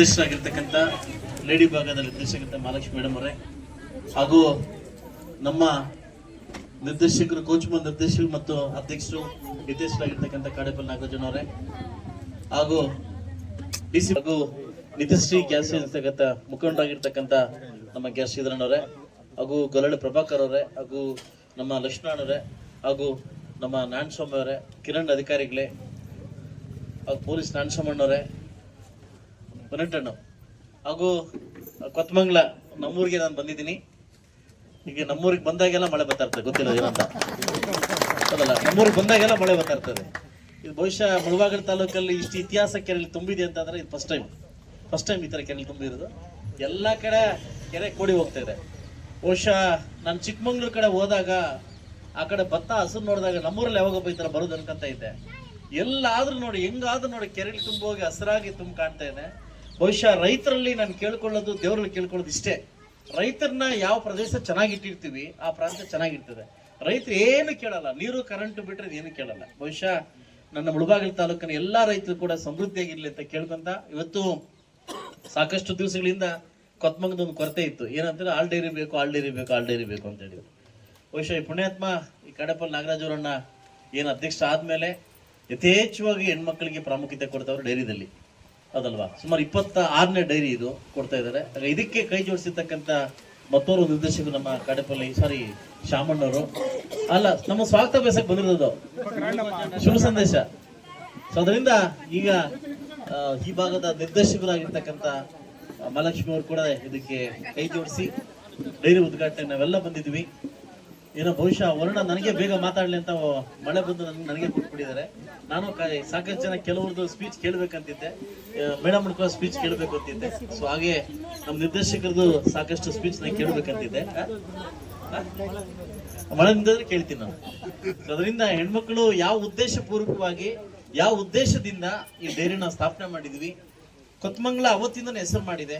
ನಿರ್ದೇಶಕರಾಗಿರ್ತಕ್ಕಂಥ lady ಭಾಗದ ನಿರ್ದೇಶಕಂತ Mahalakshmi madam ಅವರೇ, ಹಾಗೂ ನಮ್ಮ ನಿರ್ದೇಶಕರು ಕೋಚ್ ನಿರ್ದೇಶಕರು ಮತ್ತು ಅಧ್ಯಕ್ಷರು ನಿರ್ದೇಶಕರಾಗಿರ್ತಕ್ಕಂಥ ಕಾಡೇಪಲ್ ನಾಗರಾಜನ್ ಅವರೇ, ಹಾಗೂ ಡಿ ಸಿ ಹಾಗೂ ನಿತಶ್ರೀ ಗ್ಯಾಸ್ ಇರ್ತಕ್ಕಂಥ ಮುಖಂಡರಾಗಿರ್ತಕ್ಕಂಥ ನಮ್ಮ ಗ್ಯಾಸ್ ಶ್ರೀಧರಣ್ಣವರೇ ಹಾಗೂ ಗೊರಳೆ ಪ್ರಭಾಕರ್ ಅವರೇ, ಹಾಗೂ ನಮ್ಮ ಲಕ್ಷ್ಮಣ ಅವರೇ, ಹಾಗೂ ನಮ್ಮ ನಾರಾಯಣ ಅವರೇ, ಕಿರಣ್ ಅಧಿಕಾರಿಗಳೇ, ಹಾಗೂ ಪೊಲೀಸ್ ನಾರಾಯಣಸ್ವಾಮಣ್ಣವರೇ ಬನಟಣ್ಣು ಹಾಗೂ ಕೊತ್ತಮಂಗ್ಲ ನಮ್ಮೂರಿಗೆ ನಾನು ಬಂದಿದ್ದೀನಿ. ಈಗ ನಮ್ಮೂರಿಗೆ ಬಂದಾಗೆಲ್ಲ ಮಳೆ ಬರ್ತಾ ಇರ್ತದೆ, ಗೊತ್ತಿಲ್ಲ ಏನಂತ. ನಮ್ಮೂರಿಗೆ ಬಂದಾಗೆಲ್ಲ ಮಳೆ ಬರ್ತಾ ಇರ್ತದೆ. ಇದು ಬಹುಶಃ ಮುಳಬಾಗಿಲು ತಾಲೂಕಲ್ಲಿ ಇಷ್ಟು ಇತಿಹಾಸ ಕೆರೆಯಲ್ಲಿ ತುಂಬಿದೆ ಅಂತಂದ್ರೆ ಇದು ಫಸ್ಟ್ ಟೈಮ್ ಫಸ್ಟ್ ಟೈಮ್ ಈ ಥರ ಕೆರೆಯಲ್ಲಿ ತುಂಬಿರೋದು. ಎಲ್ಲ ಕಡೆ ಕೆರೆ ಕೂಡಿ ಹೋಗ್ತಾ ಇದೆ. ಬಹುಶಃ ನಾನು ಚಿಕ್ಕಮಂಗ್ಳೂರು ಕಡೆ ಹೋದಾಗ, ಆ ಕಡೆ ಭತ್ತ ಹಸು ನೋಡಿದಾಗ ನಮ್ಮೂರಲ್ಲಿ ಯಾವಾಗಪ್ಪ ಈ ಥರ ಬರೋದು ಅನ್ಕೊಂತ ಇದ್ದೆ. ಎಲ್ಲಾದ್ರೂ ನೋಡಿ, ಹೆಂಗಾದ್ರೂ ನೋಡಿ ಕೆರೆಯಲ್ಲಿ ತುಂಬ ಹೋಗಿ ಹಸಿರಾಗಿ ತುಂಬ ಕಾಣ್ತಾ ಇದೆ. ಬಹುಶಃ ರೈತರಲ್ಲಿ ನಾನು ಕೇಳ್ಕೊಳ್ಳೋದು, ದೇವರಲ್ಲಿ ಕೇಳ್ಕೊಳ್ಳೋದು ಇಷ್ಟೇ. ರೈತರನ್ನ ಯಾವ ಪ್ರದೇಶ ಚೆನ್ನಾಗಿಟ್ಟಿರ್ತೀವಿ, ಆ ಪ್ರಾಂತ ಚೆನ್ನಾಗಿರ್ತದೆ. ರೈತರು ಏನು ಕೇಳಲ್ಲ. ನೀರು ಕರೆಂಟ್ ಬಿಟ್ಟರೆ ಏನು ಕೇಳಲ್ಲ. ಬಹುಶಃ ನನ್ನ ಮುಳಬಾಗಿಲು ತಾಲೂಕಿನ ಎಲ್ಲಾ ರೈತರು ಕೂಡ ಸಮೃದ್ಧಿಯಾಗಿರ್ಲಿ ಅಂತ ಕೇಳ್ಕೊಂತ ಇವತ್ತು ಸಾಕಷ್ಟು ದಿವಸಗಳಿಂದ ಕೊತ್ಮಂಗದ ಒಂದು ಕೊರತೆ ಇತ್ತು. ಏನಂತಂದ್ರೆ ಆಲ್ ಡೈರಿ ಬೇಕು ಆಲ್ ಡೈರಿ ಬೇಕು ಆಲ್ ಡೈರಿ ಬೇಕು ಅಂತ ಹೇಳಿದ್ರು. ಬಹುಶಃ ಈ ಪುಣ್ಯಾತ್ಮ, ಈ ಕಡಪಲ್ ನಾಗರಾಜ್ ಅವರನ್ನ ಏನು ಅಧ್ಯಕ್ಷ ಆದ್ಮೇಲೆ ಯಥೇಚ್ಛವಾಗಿ ಹೆಣ್ಮಕ್ಳಿಗೆ ಪ್ರಾಮುಖ್ಯತೆ ಕೊಡ್ತಾವ್ರು ಡೈರಿದಲ್ಲಿ. ಅದಲ್ವಾ? ಸುಮಾರು ಇಪ್ಪತ್ತ ಆರನೇ ಡೈರಿ ಇದು ಕೊಡ್ತಾ ಇದ್ದಾರೆ. ಇದಕ್ಕೆ ಕೈ ಜೋಡಿಸಿರ್ತಕ್ಕಂಥ ಮತ್ತೋರು ನಿರ್ದೇಶಕರು ನಮ್ಮ ಕಡೆಪಲ್ಲಿ ಸಾರಿ ಶಾಮಣ್ಣವರು ಅಲ್ಲ, ನಮ್ಮ ಸ್ವಾಗತ ಬೇಸಕ್ಕೆ ಬಂದಿರೋದು ಶುಭ ಸಂದೇಶ. ಸೊ ಅದರಿಂದ ಈಗ ಈ ಭಾಗದ ನಿರ್ದೇಶಕರಾಗಿರ್ತಕ್ಕಂಥ ಮಹಾಲಕ್ಷ್ಮಿ ಅವರು ಕೂಡ ಇದಕ್ಕೆ ಕೈ ಜೋಡಿಸಿ ಡೈರಿ ಉದ್ಘಾಟನೆ ನಾವೆಲ್ಲ ಬಂದಿದ್ವಿ ಏನೋ ಬಹುಶಃ ವರ್ಣ ನನಗೆ ಬೇಗ ಮಾತಾಡಲಿ ಅಂತ ಮಳೆ ಬಂದು ನನ್ಗೆ ಕೊಟ್ಬಿಟ್ಟಿದ್ದಾರೆ. ನಾನು ಸಾಕಷ್ಟು ಜನ ಕೆಲವ್ರದ್ದು ಸ್ಪೀಚ್ ಕೇಳ್ಬೇಕಂತಿದ್ದೆ. ಮೇಡಮ್ ಮುಡ್ಕೋ ಸ್ಪೀಚ್ ಕೇಳಬೇಕು ಅಂತಿದ್ದೆ ಸೊ ಹಾಗೆ ನಮ್ಮ ನಿರ್ದೇಶಕರದು ಸಾಕಷ್ಟು ಸ್ಪೀಚ್ ನಾನು ಕೇಳಬೇಕಂತಿದ್ದೆ. ಮಳೆ ನಿಂತಂದ್ರೆ ಕೇಳ್ತೀನಿ ನಾನು. ಅದರಿಂದ ಹೆಣ್ಮಕ್ಳು ಯಾವ ಉದ್ದೇಶ ಪೂರ್ವಕವಾಗಿ ಯಾವ ಉದ್ದೇಶದಿಂದ ಈ ಡೈರಿನ ಸ್ಥಾಪನೆ ಮಾಡಿದ್ವಿ, ಕೊತ್ಮಂಗ್ಲ ಅವತ್ತಿಂದನೇ ಹೆಸರು ಮಾಡಿದೆ.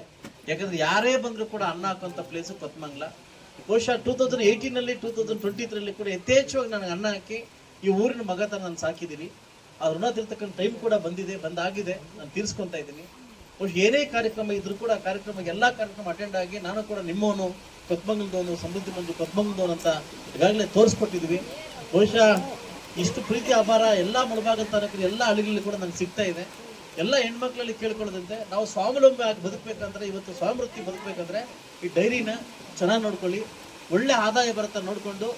ಯಾಕಂದ್ರೆ ಯಾರೇ ಬಂದ್ರು ಕೂಡ ಅನ್ನ ಹಾಕುವಂತ ಪ್ಲೇಸ್ ಕೊತ್ಮಂಗ್ಲ. ಬಹುಶಃ ಟೂ ತೌಸಂಡ್ ಏಯ್ಟೀನಲ್ಲಿ ಟೂ ತೌಸಂಡ್ ಟ್ವೆಂಟಿ ತ್ರೀಲಿ ಕೂಡ ಯಥೇಚ್ಛವಾಗಿ ನನಗೆ ಅನ್ನ ಹಾಕಿ ಈ ಊರಿನ ಮಗ ತರ ನಾನು ಸಾಕಿದ್ದೀನಿ. ಆ ಋಣ ತೀರ್ತಕ್ಕಂಥ ಟೈಮ್ ಕೂಡ ಬಂದಿದೆ, ಬಂದಾಗಿದೆ, ನಾನು ತೀರ್ಸ್ಕೊಂತ ಇದ್ದೀನಿ. ಬಹುಶಃ ಏನೇ ಕಾರ್ಯಕ್ರಮ ಇದ್ರೂ ಕೂಡ ಆ ಕಾರ್ಯಕ್ರಮ, ಎಲ್ಲ ಕಾರ್ಯಕ್ರಮ ಅಟೆಂಡ್ ಆಗಿ ನಾನು ಕೂಡ ನಿಮ್ಮವನು, ಕೊತ್ಮಂಗಲದವನು, ಸಮೃದ್ಧಿ ಮಂಜು ಕೊತ್ಮಂಗಲದವನು ಅಂತ ಈಗಾಗಲೇ ತೋರಿಸ್ಕೊಟ್ಟಿದ್ವಿ ಬಹುಶಃ ಇಷ್ಟು ಪ್ರೀತಿ ಅಪಾರ ಎಲ್ಲ ಮುಳಭಾಗದ ತಾಲೂಕಿನ ಎಲ್ಲ ಹಳ್ಳಿಗಳಲ್ಲಿ ಕೂಡ ನನಗೆ ಸಿಗ್ತಾ ಇದೆ. ಎಲ್ಲ ಹೆಣ್ಮಕ್ಳಲ್ಲಿ ಕೇಳ್ಕೊಳ್ಳೋದಂತೆ, ನಾವು ಸ್ವಾವಲಂಬಿ ಆಗಿ ಬದುಕಬೇಕಂದ್ರೆ, ಇವತ್ತು ಸ್ವಾಮೃತಿ ಬದುಕಬೇಕಂದ್ರೆ, ಈ ಡೈರಿನ ಚೆನ್ನಾಗಿ ನೋಡ್ಕೊಳ್ಳಿ, ಒಳ್ಳೆ ಆದಾಯ ಬರುತ್ತೆ ನೋಡಿಕೊಂಡು,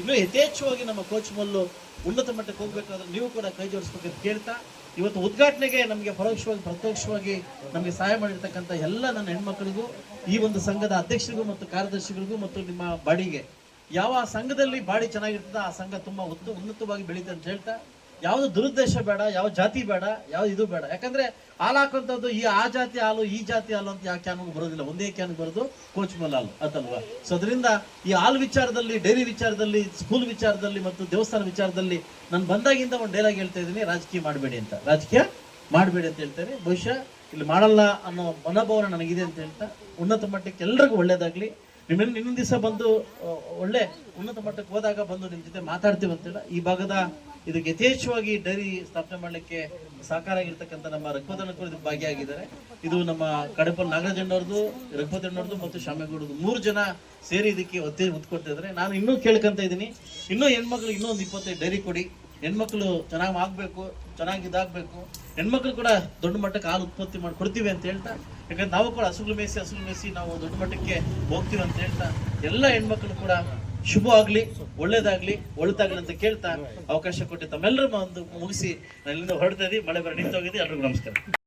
ಇನ್ನೂ ಯಥೇಚ್ಛವಾಗಿ ನಮ್ಮ ಕೋಚ್ ಮಲ್ಲು ಉನ್ನತ ಮಟ್ಟಕ್ಕೆ ಹೋಗ್ಬೇಕಾದ್ರೆ ನೀವು ಕೂಡ ಕೈ ಜೋಡಿಸ್ಬೇಕಂತ ಕೇಳ್ತಾ ಇವತ್ತು ಉದ್ಘಾಟನೆಗೆ ನಮಗೆ ಪರೋಕ್ಷವಾಗಿ, ಪ್ರತ್ಯಕ್ಷವಾಗಿ ನಮಗೆ ಸಹಾಯ ಮಾಡಿರ್ತಕ್ಕಂಥ ಎಲ್ಲ ನನ್ನ ಹೆಣ್ಮಕ್ಳಿಗೂ, ಈ ಒಂದು ಸಂಘದ ಅಧ್ಯಕ್ಷರಿಗೂ ಮತ್ತು ಕಾರ್ಯದರ್ಶಿಗಳಿಗೂ ಮತ್ತು ನಿಮ್ಮ ಬಾಡಿಗೆ. ಯಾವ ಸಂಘದಲ್ಲಿ ಬಾಡಿ ಚೆನ್ನಾಗಿರ್ತದೆ ಆ ಸಂಘ ತುಂಬ ಉತ್ತ ಉನ್ನತವಾಗಿ ಬೆಳೀತದೆ ಅಂತ ಹೇಳ್ತಾ ಯಾವ್ದು ದುರುದ್ದೇಶ ಬೇಡ, ಯಾವ ಜಾತಿ ಬೇಡ ಯಾವ ಇದು ಬೇಡ. ಯಾಕಂದ್ರೆ ಹಾಲು ಹಾಕುವಂಥದ್ದು ಈ ಆ ಜಾತಿ ಹಾಲು, ಈ ಜಾತಿ ಹಾಲು ಅಂತ ಯಾವ ಕ್ಯಾನ್ಗೆ ಬರೋದಿಲ್ಲ? ಒಂದೇ ಕ್ಯಾನ್ ಬರೋದು ಕೋಚ್ ಮಲ್ ಹಾಲು ಅದಲ್ವಾ ಸೊ ಅದರಿಂದ ಈ ಹಾಲು ವಿಚಾರದಲ್ಲಿ, ಡೈರಿ ವಿಚಾರದಲ್ಲಿ, ಸ್ಕೂಲ್ ವಿಚಾರದಲ್ಲಿ ಮತ್ತು ದೇವಸ್ಥಾನ ವಿಚಾರದಲ್ಲಿ ನಾನು ಬಂದಾಗಿಂದ ಒಂದು ಡೈಲಾಗ್ ಹೇಳ್ತಾ ಇದ್ದೀನಿ. ರಾಜಕೀಯ ಮಾಡಬೇಡಿ ಅಂತ. ರಾಜಕೀಯ ಮಾಡಬೇಡಿ ಅಂತ ಹೇಳ್ತೇನೆ. ಬಹುಶಃ ಇಲ್ಲಿ ಮಾಡಲ್ಲ ಅನ್ನೋ ಮನೋಭಾವನೆ ನನಗಿದೆ ಅಂತ ಹೇಳ್ತಾ ಉನ್ನತ ಮಟ್ಟಕ್ಕೆ ಎಲ್ಲರಿಗೂ ಒಳ್ಳೇದಾಗ್ಲಿ. ನಿಮ್ಮ ಇನ್ನೊಂದು ದಿವಸ ಬಂದು ಒಳ್ಳೆ ಉನ್ನತ ಮಟ್ಟಕ್ಕೆ ಹೋದಾಗ ಬಂದು ನಿಮ್ಮ ಜೊತೆ ಮಾತಾಡ್ತೀವಿ ಅಂತಿಲ್ಲ ಈ ಭಾಗದ ಇದಕ್ಕೆ ಯಥೇಚ್ಛವಾಗಿ ಡೈರಿ ಸ್ಥಾಪನೆ ಮಾಡಲಿಕ್ಕೆ ಸಹಕಾರ ಆಗಿರ್ತಕ್ಕಂಥ ನಮ್ಮ ರಘುಪತಣ್ಣ ಕೂಡ ಇದಕ್ಕೆ ಭಾಗಿಯಾಗಿದ್ದಾರೆ. ಇದು ನಮ್ಮ ಕಡಪಲ್ ನಾಗರಾಜಣ್ಣವ್ರದ್ದು ರಘುಪತಣ್ಣವ್ರದ್ದು ಮತ್ತು ಶಾಮೇಗೌಡದು ಮೂರು ಜನ ಸೇರಿ ಇದಕ್ಕೆ ಒತ್ತೆ ಒತ್ತು ಕೊಡ್ತಾ ಇದ್ದಾರೆ ನಾನು ಇನ್ನೂ ಕೇಳ್ಕೊಂತ ಇದ್ದೀನಿ. ಇನ್ನೂ ಹೆಣ್ಮಕ್ಳು ಇನ್ನೊಂದು ಇಪ್ಪತ್ತೈದು ಡೈರಿ ಕೊಡಿ. ಹೆಣ್ಮಕ್ಳು ಚೆನ್ನಾಗಿ ಆಗಬೇಕು, ಚೆನ್ನಾಗಿ ಇದಾಗಬೇಕು. ಹೆಣ್ಮಕ್ಳು ಕೂಡ ದೊಡ್ಡ ಮಟ್ಟಕ್ಕೆ ಹಾಲು ಉತ್ಪತ್ತಿ ಮಾಡಿ ಕೊಡ್ತೀವಿ ಅಂತ ಹೇಳ್ತಾ, ಯಾಕಂದ್ರೆ ನಾವು ಕೂಡ ಹಸುಗಳು ಮೇಯಿಸಿ ಹಸುಗಳು ಮೇಯಿಸಿ ನಾವು ದೊಡ್ಡ ಮಟ್ಟಕ್ಕೆ ಹೋಗ್ತೀವಿ ಅಂತ ಹೇಳ್ತಾ, ಎಲ್ಲ ಹೆಣ್ಮಕ್ಳು ಕೂಡ ಶುಭ ಆಗ್ಲಿ ಒಳ್ಳೇದಾಗ್ಲಿ, ಒಳ್ತಾಗ್ಲಿ ಅಂತ ಕೇಳ್ತಾ ಅವಕಾಶ ಕೊಟ್ಟು ತಮ್ಮೆಲ್ಲರೂ ಒಂದು ಮುಗಿಸಿ ನಾನು ಇಲ್ಲಿಂದ ಹೊರಡ್ತಾ ಮಳೆ ಬರ ನಿಂತೋಗಿದೆ. ಎಲ್ರಿಗೂ ನಮಸ್ಕಾರ.